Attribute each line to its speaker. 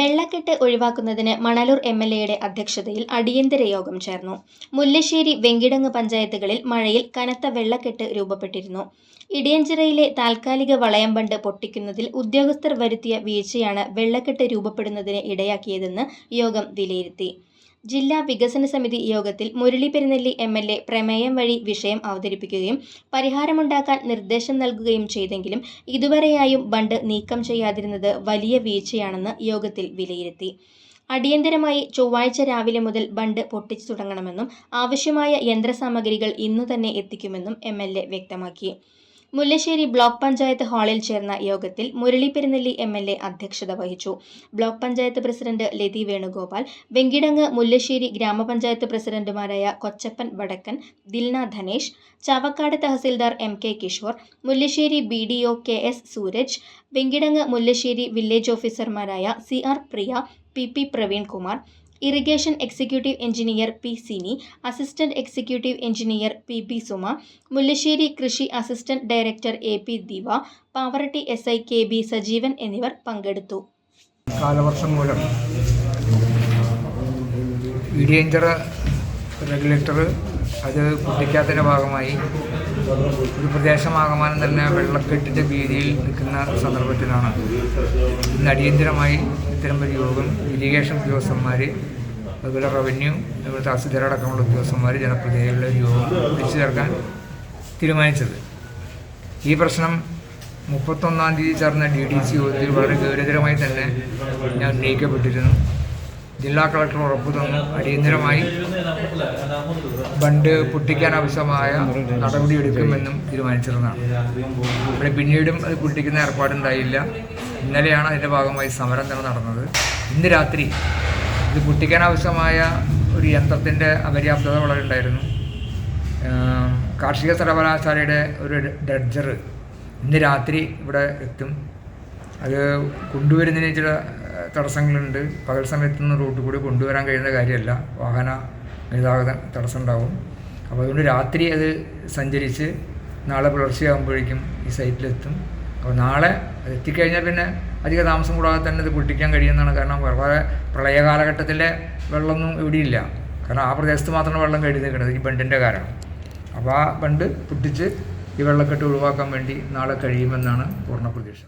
Speaker 1: വെള്ളക്കെട്ട് ഒഴിവാക്കുന്നതിന് Manalur M L എയുടെ അധ്യക്ഷതയിൽ അടിയന്തര യോഗം ചേർന്നു. മുല്ലശ്ശേരി വെങ്കിടങ്ങ് പഞ്ചായത്തുകളിൽ മഴയിൽ കനത്ത വെള്ളക്കെട്ട് രൂപപ്പെട്ടിരുന്നു. ഇടിയഞ്ചിറയിലെ താൽക്കാലിക വളയം ബണ്ട് പൊട്ടിക്കുന്നതിൽ ഉദ്യോഗസ്ഥർ വരുത്തിയ വീഴ്ചയാണ് വെള്ളക്കെട്ട് രൂപപ്പെടുന്നതിന് ഇടയാക്കിയതെന്ന് യോഗം വിലയിരുത്തി. ജില്ലാ വികസന സമിതി യോഗത്തിൽ Murali Perunnelli M L A പ്രമേയം വഴി വിഷയം അവതരിപ്പിക്കുകയും പരിഹാരമുണ്ടാക്കാൻ നിർദ്ദേശം നൽകുകയും ചെയ്തെങ്കിലും ഇതുവരെയായും ബണ്ട് നീക്കം ചെയ്യാതിരുന്നത് വലിയ വീഴ്ചയാണെന്ന് യോഗത്തിൽ വിലയിരുത്തി. അടിയന്തരമായി ചൊവ്വാഴ്ച രാവിലെ മുതൽ ബണ്ട് പൊട്ടിച്ചു തുടങ്ങണമെന്നും ആവശ്യമായ യന്ത്രസാമഗ്രികൾ ഇന്നു തന്നെ എത്തിക്കുമെന്നും എം വ്യക്തമാക്കി. മുല്ലശ്ശേരി ബ്ലോക്ക് പഞ്ചായത്ത് ഹാളിൽ ചേർന്ന യോഗത്തിൽ Murali Perunnelli M L A അധ്യക്ഷത വഹിച്ചു. ബ്ലോക്ക് പഞ്ചായത്ത് പ്രസിഡന്റ് ലതി വേണുഗോപാൽ വെങ്കിടങ്ങ് മുല്ലശ്ശേരി ഗ്രാമപഞ്ചായത്ത് പ്രസിഡന്റുമാരായ Kochappan Vadakkan Dilna Dhanesh Chavakkad tahsildar M K Kishore Mullassery B D O K S Sooraj Venkitangu Mullassery village ഓഫീസർമാരായ C R Priya P P Praveen Kumar irrigation executive engineer P Sini assistant executive engineer P B Suma Mullassery കൃഷി assistant director A P Diva Pavaratty S I K B Sajeevan എന്നിവർ പങ്കെടുത്തു.
Speaker 2: കാലവർഷം മൂലം ഇടിയഞ്ചറ regulator അത് പൊട്ടിക്കാത്തതിന്റെ ഭാഗമായി ഒരു പ്രദേശമാകമാനം തന്നെ വെള്ളക്കെട്ടിന്റെ ഭീതിയിൽ നിൽക്കുന്ന സന്ദർഭത്തിലാണ്. ഇന്ന് അടിയന്തിരമായി ഇത്തരം ഒരു യോഗം ഇറിഗേഷൻ ഉദ്യോഗസ്ഥന്മാർ അതുപോലെ റവന്യൂ അതുപോലെ തഹസിൽദാരടക്കമുള്ള ഉദ്യോഗസ്ഥന്മാർ ജനപ്രതിനിധികളുടെ യോഗം വിളിച്ചു ചേർക്കാൻ തീരുമാനിച്ചത്. ഈ പ്രശ്നം മുപ്പത്തൊന്നാം തീയതി ചേർന്ന ഡി ഡി സി യോഗത്തിൽ വളരെ ഗൗരവതരമായി തന്നെ ഞാൻ ഉന്നയിക്കപ്പെട്ടിരുന്നു. ജില്ലാ കളക്ടർ ഉറപ്പു തന്നു അടിയന്തരമായി ബണ്ട് പൊട്ടിക്കാൻ ആവശ്യമായ നടപടിയെടുക്കുമെന്നും തീരുമാനിച്ചിരുന്നതാണ്. ഇവിടെ പിന്നീടും അത് പൊട്ടിക്കുന്ന ഏർപ്പാടുണ്ടായില്ല ഇന്നലെയാണ് അതിന്റെ ഭാഗമായി സമരം തന്നെ നടന്നത്. ഇന്ന് രാത്രി ഇത് പൊട്ടിക്കാൻ ആവശ്യമായ ഒരു യന്ത്രത്തിന്റെ അപര്യാപ്തത വളരെ ഉണ്ടായിരുന്നു. കാർഷിക സർവകലാശാലയുടെ ഒരു ഡ്രഡ്ജർ ഇന്ന് രാത്രി ഇവിടെ എത്തും. അത് കൊണ്ടുവരുന്നതിന് ചില തടസ്സങ്ങളുണ്ട്. പകൽ സമയത്തൊന്നും റൂട്ട് കൂടി കൊണ്ടുവരാൻ കഴിയുന്ന കാര്യമല്ല. വാഹന ഗതാഗത തടസ്സം ഉണ്ടാവും അപ്പോൾ അതുകൊണ്ട് രാത്രി അത് സഞ്ചരിച്ച് നാളെ പുലർച്ചെ ആകുമ്പോഴേക്കും ഈ സൈറ്റിലെത്തും. അപ്പോൾ നാളെ എത്തിക്കഴിഞ്ഞാൽ പിന്നെ അധിക താമസം കൂടാതെ തന്നെ ഇത് പൊട്ടിക്കാൻ കഴിയുന്നതാണ്. കാരണം വളരെ പ്രളയ കാലഘട്ടത്തിലെ വെള്ളമൊന്നും ഇവിടെയില്ല. കാരണം ആ പ്രദേശത്ത് മാത്രമാണ് വെള്ളം കഴുകി നിൽക്കുന്നത്. ഈ ബണ്ടിന്റെ കാരണം. അപ്പോൾ ആ ബണ്ട് പൊട്ടിച്ച് ഈ വെള്ളക്കെട്ട് ഒഴിവാക്കാൻ വേണ്ടി നാളെ കഴിയുമെന്നാണ് പൂർണ പ്രതീക്ഷ.